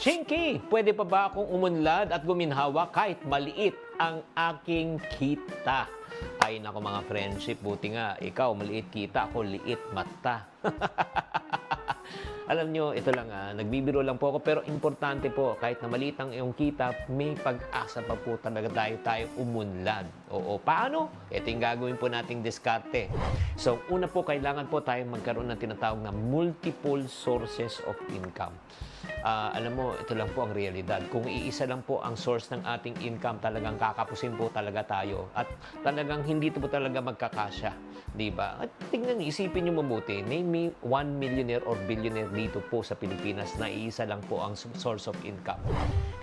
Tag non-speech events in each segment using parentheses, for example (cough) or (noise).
Chinky, pwede pa ba akong umunlad at guminhawa kahit maliit ang aking kita? Ay nako mga friendship, buti nga ikaw maliit kita, ako liit mata. (laughs) Alam nyo, ito lang ah, nagbibiro lang po ako pero importante po kahit na maliit ang iyong kita, may pag-asa pa po talaga tayo tayo umunlad. Oo, paano? Ito yung gagawin po nating diskarte. So, una po kailangan po tayo magkaroon ng tinatawag na multiple sources of income. Ah, alam mo, ito lang po ang realidad. Kung iisa lang po ang source ng ating income, talagang kakapusin po talaga tayo. At talagang hindi po talaga magkakasya. Di ba? At tingnan, isipin nyo mabuti, name me one millionaire or billionaire dito po sa Pilipinas na iisa lang po ang source of income.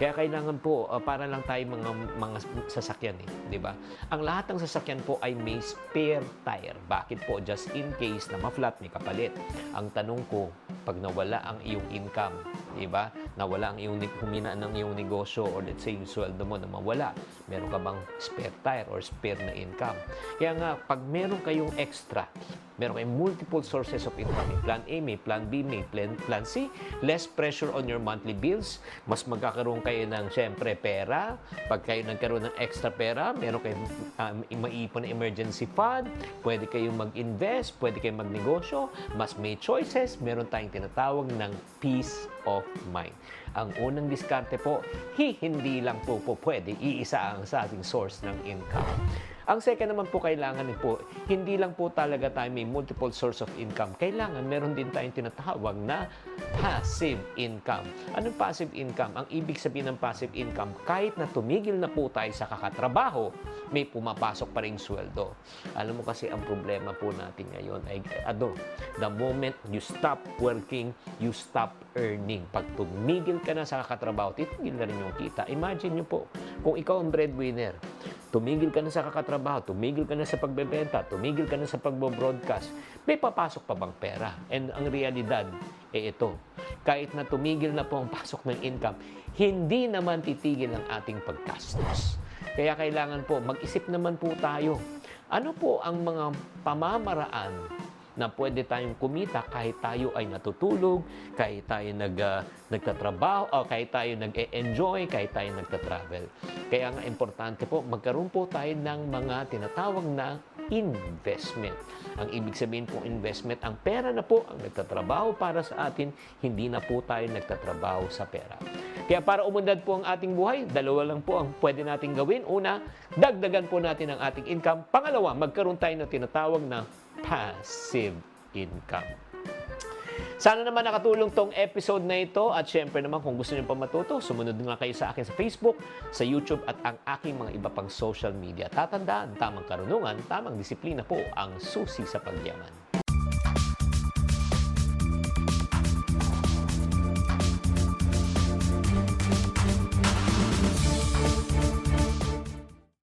Kaya kailangan po, ah, para lang tayo mga, mga sasakyan eh. Di ba? Ang lahat ng sasakyan po ay may spare tire. Bakit po? Just in case na ma-flat, may kapalit. Ang tanong ko, pag nawala ang iyong income, di ba? Nawala ang iyong humina ng iyong negosyo or let's say yung sweldo mo na mawala, meron ka bang spare tire or spare na income? Kaya nga, pag meron kayong extra, meron kayong multiple sources of income. May plan A, may plan B, may plan, plan C. Less pressure on your monthly bills. Mas magkakaroon kayo ng, syempre, pera. Pag kayo nagkaroon ng extra pera, meron kayong um, maipon na emergency fund. Pwede kayong mag-invest, pwede kayong magnegosyo. Mas may choices. Meron tayong tinatawag ng peace of mind. Ang unang diskarte po, hi, hindi lang po po pwede iisa ang sa ating source ng income. Ang second naman po kailangan po, hindi lang po talaga tayo may multiple source of income. Kailangan meron din tayong tinatawag na passive income. Anong passive income? Ang ibig sabihin ng passive income, kahit na tumigil na po tayo sa kakatrabaho, may pumapasok pa rin sweldo. Alam mo kasi ang problema po natin ngayon ay ano, the moment you stop working, you stop earning. Pag tumigil ka na sa kakatrabaho, titigil na rin yung kita. Imagine nyo po, kung ikaw ang breadwinner, tumigil ka na sa kakatrabaho, tumigil ka na sa pagbebenta, tumigil ka na sa pagbo-broadcast, may papasok pa bang pera? And ang realidad, eh ito, kahit na tumigil na po ang (laughs) pasok ng income, hindi naman titigil ang ating paggastos. Kaya kailangan po, mag-isip naman po tayo. Ano po ang mga pamamaraan na pwede tayong kumita kahit tayo ay natutulog, kahit tayo nag, ah, nagtatrabaho, o kahit tayo nag-enjoy, kahit tayo nagtatravel. Kaya nga importante po, magkaroon po tayo ng mga tinatawag na investment. Ang ibig sabihin po investment, ang pera na po ang nagtatrabaho para sa atin, hindi na po tayo nagtatrabaho sa pera. Kaya para umundad po ang ating buhay, dalawa lang po ang pwede nating gawin. Una, dagdagan po natin ang ating income. Pangalawa, magkaroon tayo ng tinatawag na passive income. Sana naman nakatulong tong episode na ito at syempre naman kung gusto niyo pa matuto, sumunod nga kayo sa akin sa Facebook, sa YouTube at ang aking mga iba pang social media. Tatandaan, tamang karunungan, tamang disiplina po ang susi sa pagyaman.